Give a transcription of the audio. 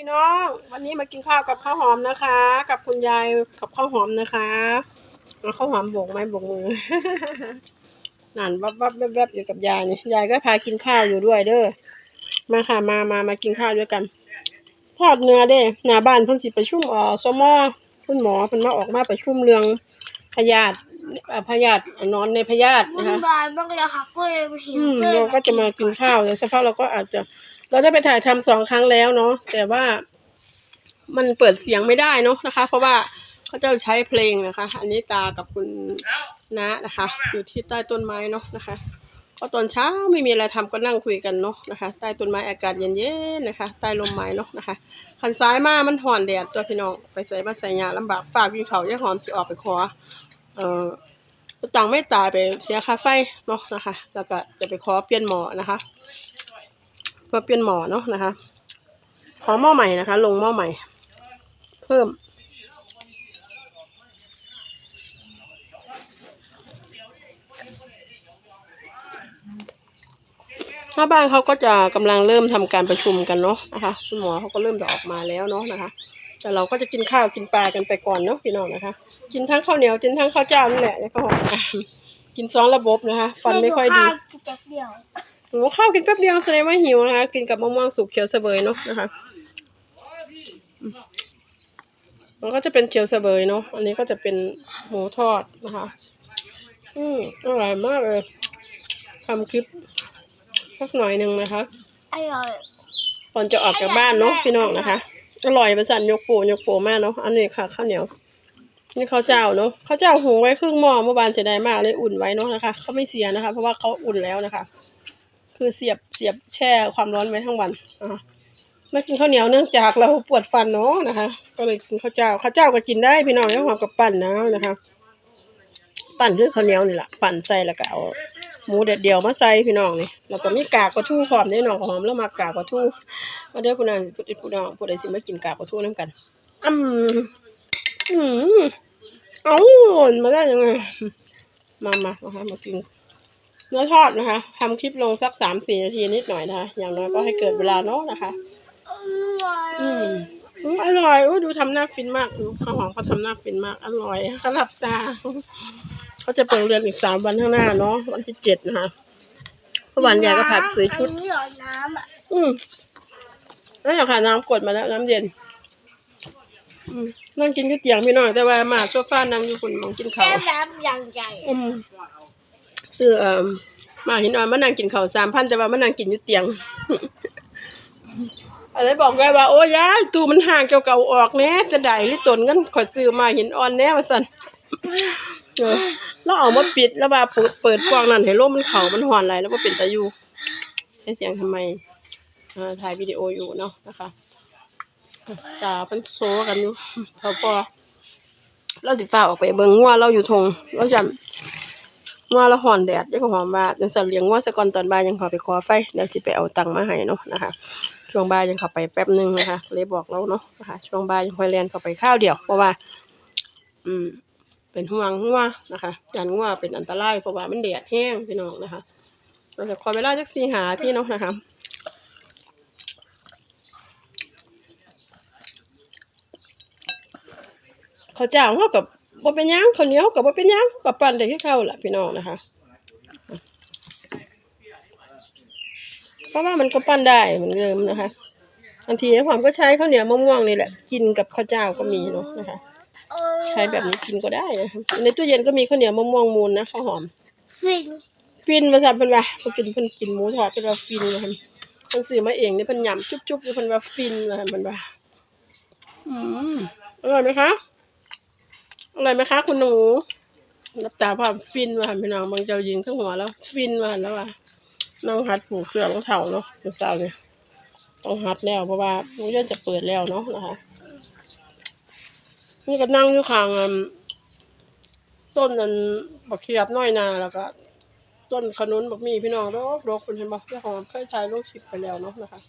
พี่น้อง วันนี้มากินข้าวกับข้าวหอมนะคะ กับคุณยายกับข้าวหอมนะคะเอาข้าวหอมโบกไม้โบกมือนั่นวับวับแวบแวบอยู่กับยายนี่ยายก็พากินข้าวอยู่ด้วยเด้อมาค่ะมามามากินข้าวด้วยกันทอดเนื้อเด้หน้าบ้านเพิ่นสิประชุมเอ่อสมอคุณหมอเพิ่นมาออกมาประชุมเรื่องพยาธิ พยาธินอนในพยาธิวุ่นะคะนวายมากเลยค่ะก็เลยหิวอืมก็เลยเราก็จะมากินข้าวเดี๋ยวสักพักเราก็อาจจะ เราได้ไปถ่ายทำสองครั้งแล้วเนาะแต่ว่า มันเปิดเสียงไม่ได้เนาะนะคะ เพราะว่าเขาจะใช้เพลงนะคะ อันนี้ตากับคุณน้านะคะ อยู่ที่ใต้ต้นไม้เนาะนะคะ ก็ตอนเช้าไม่มีอะไรทำก็นั่งคุยกันเนาะนะคะ ใต้ต้นไม้อากาศเย็นๆนะคะ ใต้ลมไม้เนาะนะคะคันซ้ายมามันห่อนแดดตัวพี่น้องไปใส่บ้านใส่ยาลำบากฝากกินเขาวย่าหอมสิออกไปขอ เอ่อตังไม่ตายไปเสียค่าไฟเนาะนะคะ แล้วก็จะไปขอเปลี่ยนหมอนะคะเพื่อเปลี่ยนหมอเนาะนะคะ ขอหม้อใหม่นะคะ ลงหม้อใหม่ เพิ่ม หน้าบ้านเขาก็จะกำลังเริ่มทำการประชุมกันเนาะนะคะ คุณหมอเขาก็เริ่มจะออกมาแล้วเนาะนะคะ แต่เราก็จะกินข้าวกินปลากันไปก่อนเนาะพี่น้องนะคะ กินทั้งข้าวเหนียวกินทั้งข้าวเจ้านี่แหละแล้วก็หอมกินสองระบบนะคะ ฟันไม่ค่อยดีข้าวกินแป๊บเดียวโอ้ข้าวกินแป๊บเดียวแสดงว่าหิวนะคะ กินกับมะม่วงสุกเขียวเสวยเนาะนะคะอืมมันก็จะเป็นเขียวเสวยเนาะอันนี้ก็จะเป็นหมูทอดนะคะ อืมอร่อยมากเลยทำคลิปสักหน่อยหนึ่งนะคะอร่อยก่อนจะออกจากบ้านเนาะพี่น้องนะคะ อร่อยประสันยกปูยกปูมากเนาะอันนี้ค่ะข้าวเหนียว นี่ข้าวเจ้าเนาะข้าวเจ้าหุงไว้ครึ่งหม้อเมื่อวานเสียดายมากเลยอุ่นไว้เนาะนะคะเขาไม่เสียนะคะ เพราะว่าเขาอุ่นแล้วนะคะ คือเสียบเสียบแช่ความร้อนไว้ทั้งวันอะม่กินข้าวเหนียวเนื่องจากเราปวดฟันเนาะนะคะ ก็เลยกินข้าวเจ้าข้าวเจ้าก็กินได้พี่น้องยังหอมกับปั่นนะนะคะ ปั่นคือข้าวเหนียวนี่แหละปั่นใส่แล้วก็เอา หมูเด็ดเดียวมาใส่พี่น้องนี่แล้วก็มีกากปลาทูหอมแน่นอนหอมแล้วมากากปลาทูมาเด้อพี่น้องพี่น้องผู้ใดสิมากินกากปลาทูน้ำกันอืมอืมเอ้ามาได้ยังไงมามานะคะมากินเนื้อทอดนะคะทำคลิปลงสักสามสี่นาทีนิดหน่อยนะคะอย่างน้อยก็ให้เกิดเวลาเนาะนะคะ อืมอร่อยโอ้ดูทำหน้าฟินมากดูข้าวหอมเขาทำหน้าฟินมาก อร่อยเขาหลับตา เขาจะเปิดเรียนอีกสามวันข้างหน้าเนาะวันที่เจ็ดนะคะเมื่อวานยายก็พาไปซื้อชุดนนี้เหรอน้ำอะอืมแล้วอยากหาน้ำกดมาแล้วน้ำเย็น อืมนั่งกินก๋วยเตี๋ยวพี่น้องแต่ว่ามาโซฟานั่งอยู่คนมองกินข้าแก้วมน้ำอย่างใหญ่อืมซื้อเอ่อมาเห็นอ่อนมานั่งกินข้าวสามพันแต่ว่ามานั่งกินอยู่เตียง อะไรบอกได้ว่า โอ้ยายตู้มันห่างเก่าๆออกแน่จะได้หรือตนเงินขอยซื้อมาเห็นอ่อนแน่ว่าสัน เออแล้วเอามาปิดแล้วว่าเปิดเปิดกว้างนั่นให้ลมมันเขามันหอนไหลแล้วว่าเป็นตาอยู่ให้เสียงทำไมเอ่อถ่ายวิดีโออยู่เนาะนะคะตาเป็นโซกันอยู่พอพอเราติดฟ้าออกไปเบิ่งงัวเราอยู่ทงเราจำงัวเราหอนแดดยังหอมว่าจังสันเลี้ยงงัวสะก่อนตอนบ่ายยังขอไปขอไฟเดี๋ยวสิไปเอาตังค์มาให้เนาะนะคะช่วงบ่ายยังเข้าไปแป๊บนึงนะคะเลยบอกเราเนาะนะคะช่วงบ่ายยังค่อยเรียนเข้าไปข้าวเดียวเพราะว่า อืม เป็นห่วงงัวนะคะยานงัวเป็นอันตรายเพราะว่ามันแดดแห้งพี่น้องนะคะเราจะคอยเวลาจักสี่หาที่เนาะนะคะข้าวเจ้าเขากับบ่เป็นยังข้าวเหนียวกับบ่เป็นยังกับปั่นได้ที่เข้าล่ะพี่น้องนะคะเพราะว่ามันก็ปั้นได้เหมือนเดิมนะคะบางทีความก็ใช้ข้าวเหนียวมะม่วงนี่แหละ กินกับข้าวเจ้าก็มีเนาะนะคะ ใช้แบบนี้กินก็ได้นะคะในตู้เย็นก็มีข้าวเหนียวมะม่วงมูนนะข้าวหอม ฟินฟินมาทำเป็นว่าเพิ่นกินเพิ่นกินหมูทอดเป็นว่าฟินเลยค่ะเพิ่นซื้อมาเองเนี่ยเพิ่นยำจุ๊บๆอยู่เพิ่นว่าฟินเลยค่ะเพิ่นว่าอืมอร่อยไหมคะอร่อยไหมคะ คุณหนูรับตาความฟินว่าพี่น้องบางเจ้ายิงทั้งหัวแล้วฟินว่าแล้วว่าน้องหัดผูกเสื้อรองเท้าเนาะเมื่อเช้าเนี่ยต้องหัดแล้วเพราะว่าโรงเรียนจะเปิดแล้วเนาะนะคะ นี่ก็นั่งอยู่ข้างต้นนั้นบักเขียบน้อยนาแล้วก็ต้นขนุนบักมีพี่น้องรกรกเป็นเห็นบ่เจ้าของเคยใช้ลูกชิปไปแล้วเนาะนะคะ